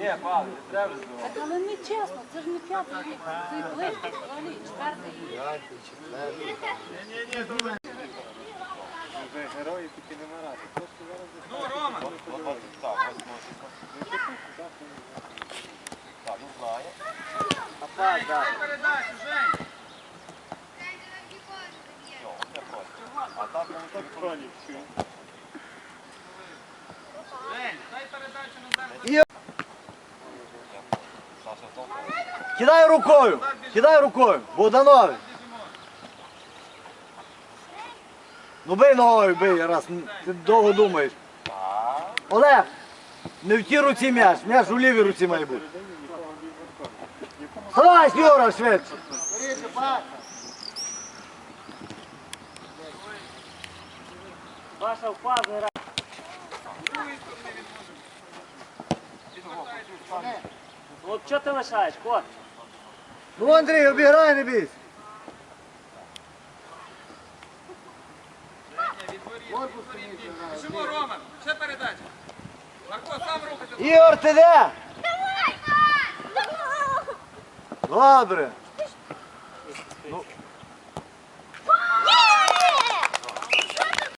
Ні, Павло, треба. Так, але не чесно, це ж не п'ятий рік, це і ближче, взагалі, четвертий рік. Герої тільки не марати. Ну, Рома! Так, ось може. Так, ну знає. Так, так. передачу, Жень! Все, оце просто. А так воно тільки Жень, дай передачу назад. Саша, толкай. Кидай рукою. Кидай рукою. Богданович. Ну бий ногою, бий, раз ти довго думаєш. Олег, не в тій руці м'яч, м'яч у лівій руці має бути. Давай, Юра, швидше. Ваша впаза гра. От що ти лишаєш, кот? Ну, Андрій, обіграй, не бійся. Чому, Рома? Ще передача. Марко, сам. Ігор, ти де? Добре.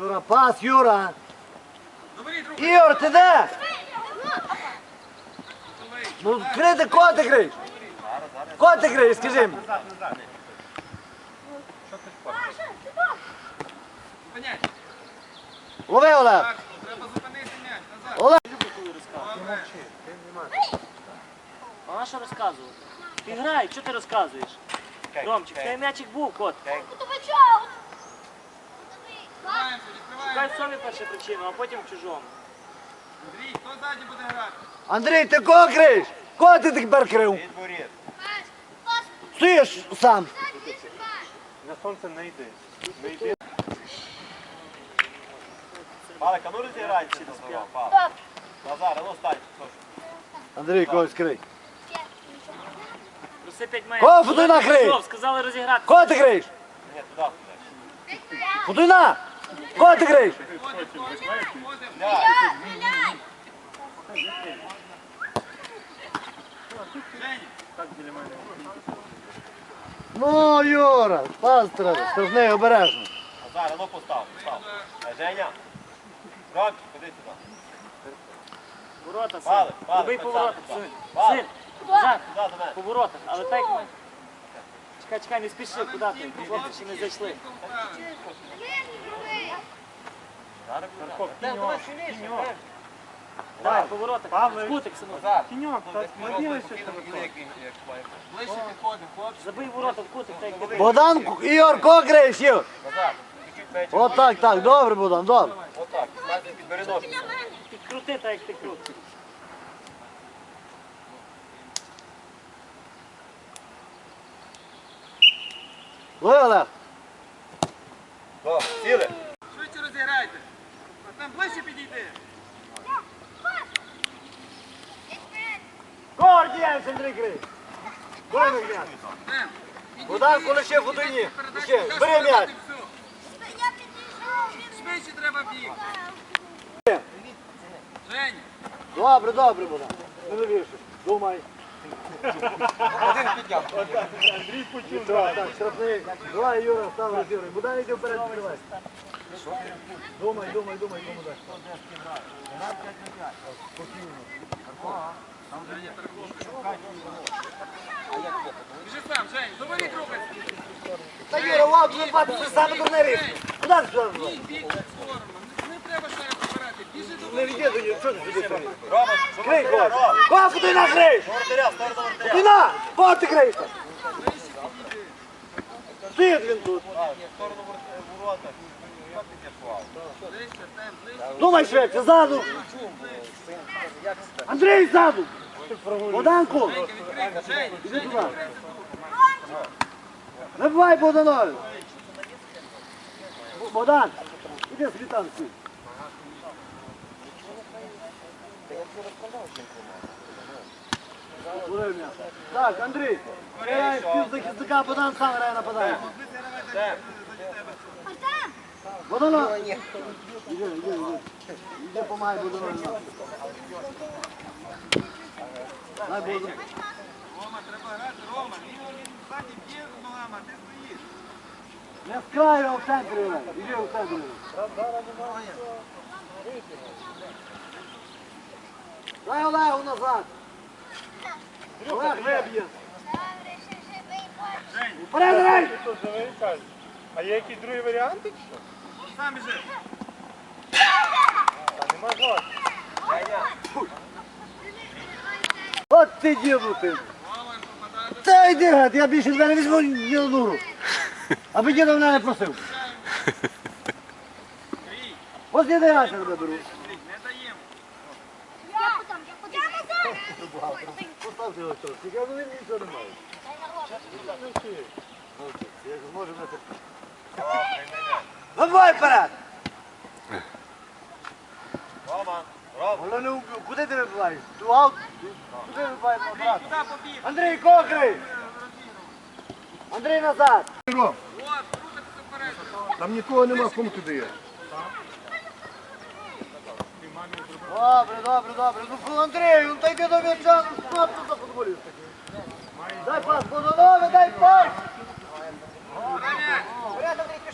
Юра, пас, Юра. Ігор, ти де? Ну, крити, кого ти криєш? Кого ти криєш, скажи мені. Лови, Олег. Так, треба зупинити м'яч. Назад. Олег. А на що розказувати? Ти грай, що ти розказуєш? Ромчик, цей м'ячик був, кот. Шукай в собі першу причину, а потім в чужому. Андрій, хто ззаді буде грати? Андрій, ти кого криєш? Кого ти тепер крив? Стоїш сам. На сонце не йди. Не йди. Палик, а ну розіграйте чи називав, Павло. Назар, а ну стань. Андрій, когось крий. Проси 5 метрів. Кого футуй накрий? Сказали розіграти. Кого ти криєш? Ні, туди. Футуйна! Кого ти криєш? Ну, Юра, пас треба, штрафний обережно. Назар, а ну постав, постав. Е, Женя. Ромчик, ходи сюди. Ворота, син. палик, Любий так, поворот. так. Син. Назад, Туди до мене. поворотах. Але так ми... Чекай, чекай, не спіши, куди ти? Хлопці ще не зайшли. Зараз буде. Давай, поворотах. Скутик, синок. Тіньок, так, Ближче підходимо, хлопці. Забий ворота в кутик, так як. Богдан, Ігор, менше. От так, так, добре, Богдан, добре. Отак, знаєте, підбери ножку. Підкрути так, як ти крутиш. Лови, Олег. Добре, сіли. Швидше розіграйте. А Там ближче підійди. Кого діємося, Андрій криє? Кого не м'яч? Богдан, коли ще футуйні. Ще, бери м'яч. Швидше треба біг. Женя. Добре, добре, Богдан. Не новіше. Думай. Один підняв. Так, так, штрафний. Давай, Юра, став розігруй. Богдан, йди вперед, відкривай. Думай, думай, думай, кому даш. Біжи Та Юра, вот, ви бачите, саме дурне рішення. Куди ти сюди? Ні, біг в сторону. Не, не треба ще раз забирати. Біжи до Не йди до нього, що ти сюди стоїш? Рома, Крий, кого? Кого ти накриєш? Воротаря, сторону воротаря. Ти на! Кого ти криєш? Стоїть він тут. Так, в сторону вор- ворота. Думай швидше, ззаду. Андрій, ззаду. Богданку, іди туди. Набивай Богданові. Богдан, іди з світанку. Так, Андрій, грає півзахисника, Богдан сам грає нападає. Богдано! Іди, іди, іди. Іди, помагай Богдану. Дай Богдану. Рома, треба грати, Рома. Він ззаді б'є ногами, ти стоїш. Не краю, а в центрі. Іди в центрі. Дай Олегу назад. Олег виб'є. Вперед, грай! А є якісь другі варіанти? Сам біжи. От ти діду ти. Та йди, гад, я більше тебе не візьму ні дуру. Аби діда мене не просив. Ось не дай я тебе беру. Поставте його тут. Тільки він нічого не має. Я ж можу Давай вперед! Рома, Рома. Воно не убив. Куди ти вибиваєш? Ту аут? Куди вибиваєш побіг? Андрій, кокрий! Андрій назад! Там нікого нема, кому ти даєш. Добре, добре, добре. Ну Андрій, ну дай до м'яча, ну ти за футболіст такий? Дай пас, Богданове, дай пас!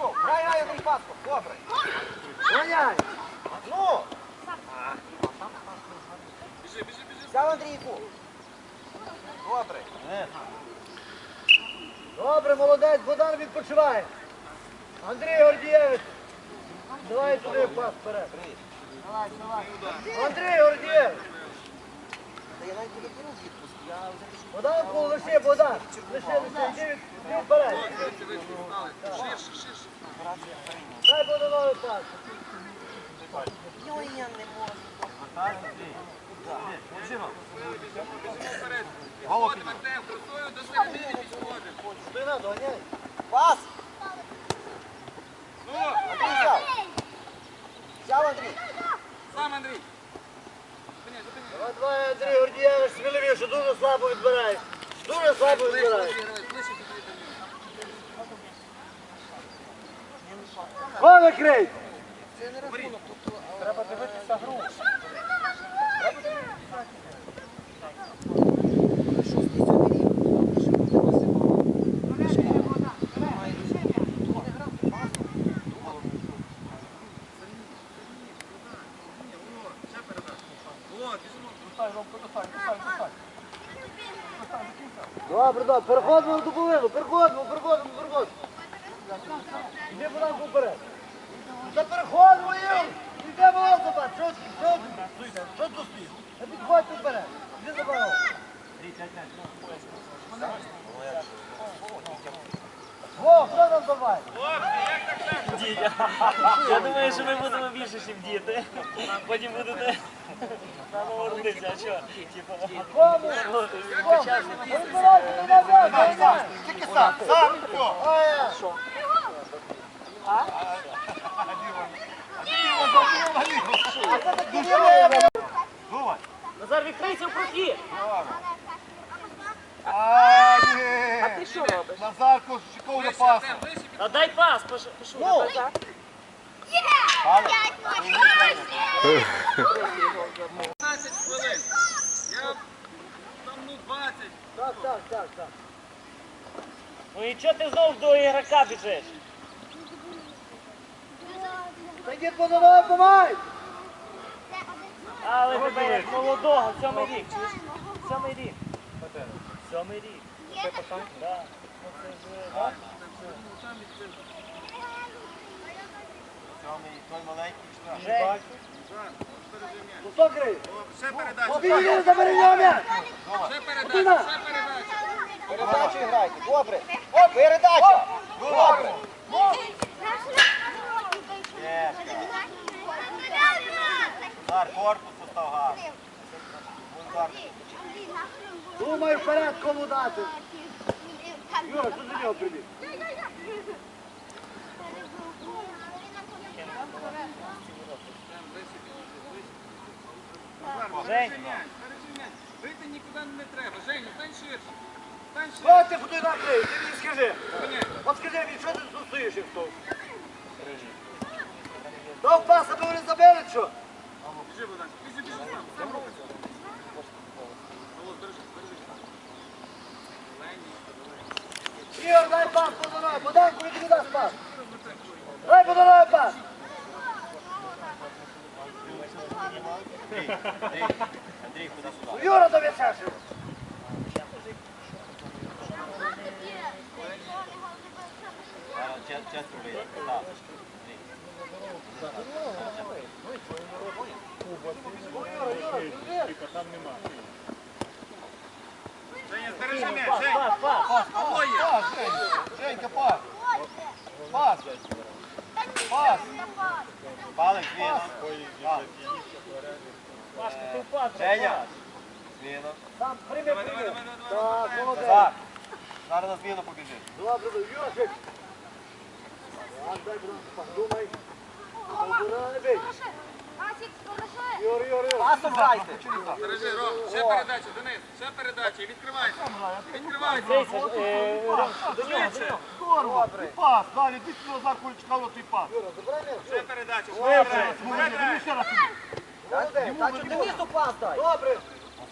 Пішов. Грай, грай, Андрій, паску. Добре. Гоняй! Ну. Взяв Андрійку. Добре. Добре, молодець, Богдан відпочиває. Андрій Гордієвич. Давай туди пас вперед. Андрій Гордієвич. Та я навіть не кинув відпуск. Я вже пішов. Богдан, кол, лише, Богдан. Лише, лише, йди вперед. Ширше, ширше. Дай Богданове пас. Йой, я не можу. Підходимо, Артем, крутою до середини підходимо. Ти надо. Пас. Ну, Андрій взяв. Взяв Андрій. сам Андрій. Давай, давай, Андрій Гордієвич, сміливіше, дуже слабо відбираєш. Дуже слабо відбираєш. рахунок підійди Треба дивитися Го Добре, добре, переходимо до половину, переходимо, переходимо, переходимо. Іди нам поперед. Та переходимо їм! Іде забати, що ти, що ти? Що тут стоїш? Та підходь поперед, іди за балон. Во, хто нам давай? Дідя. Я думаю, що ми будемо більше, ніж діти. Потім будете намордитися, а що? Типа, Кому? Кому? Розбирайся, ти на Тільки сам, сам, Що? А це такі ділеє. Назар, відкрийся в прохід. А, ні. А ти що робиш? Назар Кошиков на пас. А дай пас, пош- пішов. Ну. так? 15 хвилин. Я там ну 20. Так, так, так, так. Ну і чого ти знов до ігрока біжиш? Та йди по дорогу, помай! Але тебе як молодого, сьомий рік? Сьомий рік. Сьомий рік. Ну це ж, да? Той маленький штраф. Жень. Ну передача. Побігли, забери! Передача, передача. Передачу грайте. Добре. О, передача. Добре. Удар, корпус постав гарно. Думай вперед, кому дати. Юра, що до нього прибіг? Жень, нікуди не треба. Женя, стань ширше. Стань ширше. Що ти куди накрив? Ти мені скажи. От скажи мені, що ти тут стоїш і хто? Дав паса, бо вони забили, що? Біжи, Богдан. Біжи, біжи сам. Сам рухайся. Володь, держи, держи. Лені. Ігор, дай пас Богданові. Богданку, іди дасть пас. Дай Богданові пас. Андрій, куди сюди? Юра до м'яча. ще. Зараз час, час вийде. Так. Женя, стережи м'яч, пас, Жень. пас, пас. Павло є. Пас, Женя. Женька, пас. Пас. Пас. Палик, зміна. Пашка, ти пас, Женя. Зміна. Сам прийми, Давай, прийми. давай, давай, давай. Так, молодець. Назар. Зараз на зміну побіжи. Добре, добре. Юрчик. Так, дай Богданку пас. Думай. Богдана не бий. Юр, Юр, Юр. Пасом грайте. Стережи, Ром. Ще передача, Денис. Ще передача. І відкривайся. Відкривайся. Дивіться, е, Ром, до нього, до нього. Здорово. І Пас. Далі, ти сюди Назар Куличкало, той пас. Юра, забирай м'яч. Ще передача. Ще Добре. передача. Молодець, іди ще раз сюди. Молодець. Та чого Денису пас дай? Добре.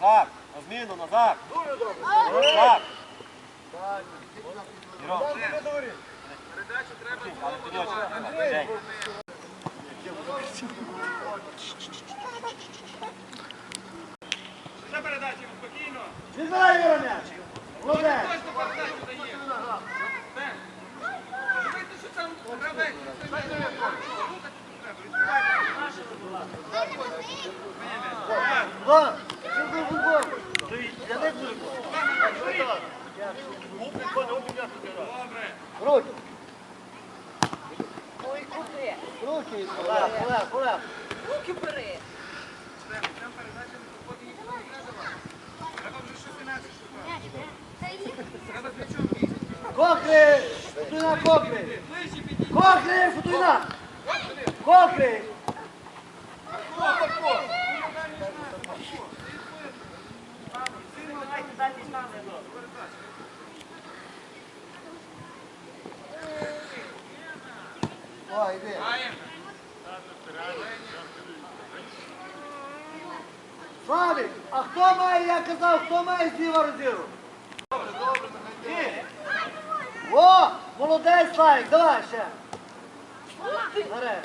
Назар. На зміну, Назар. Дуже добре. Назар. Богданку не дурі. Передачу треба знову давати. Ще. Рухати треба. Відкривайте. Два. Футбол, футбол. Я не буду. Добре. Руки. Руки. Олег, Олег, Олег. Руки бери. Там передача не проходить, ніхто не треба. Треба вже щось інакше шукати. Треба плечом бігти. Кокри. Футуйна, кокри. Ближче підійди. Кокри, футуйна. Кокри. Давайте далі стане, добре. О, йди. Славік, а хто має, я казав, хто має зліва розіру? Ти. О, молодець, Славік, давай ще. Наре.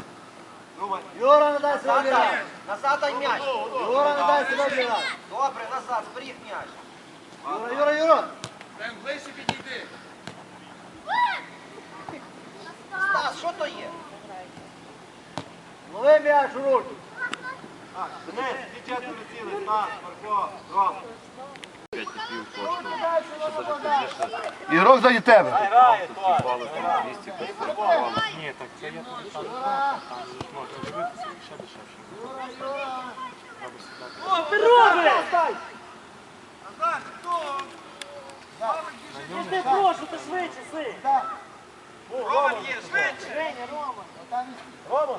Юра, не дай себе Назад дай. Назад дай м'яч. Юра, не дай себе обіграти. Добре, назад, зберіг м'яч. Юра, Юра, Юра. Ближче підійди. Стас, що то є? Лови м'яч у руки. Денис, ти четверо цілий. Стас, Марко, Ром. Ігрок ззаді тебе. Грає, то. Що ти робиш? Назад, хто? Ну ти прошу, ти швидше, си. Роман є, швидше. Рома. Рома,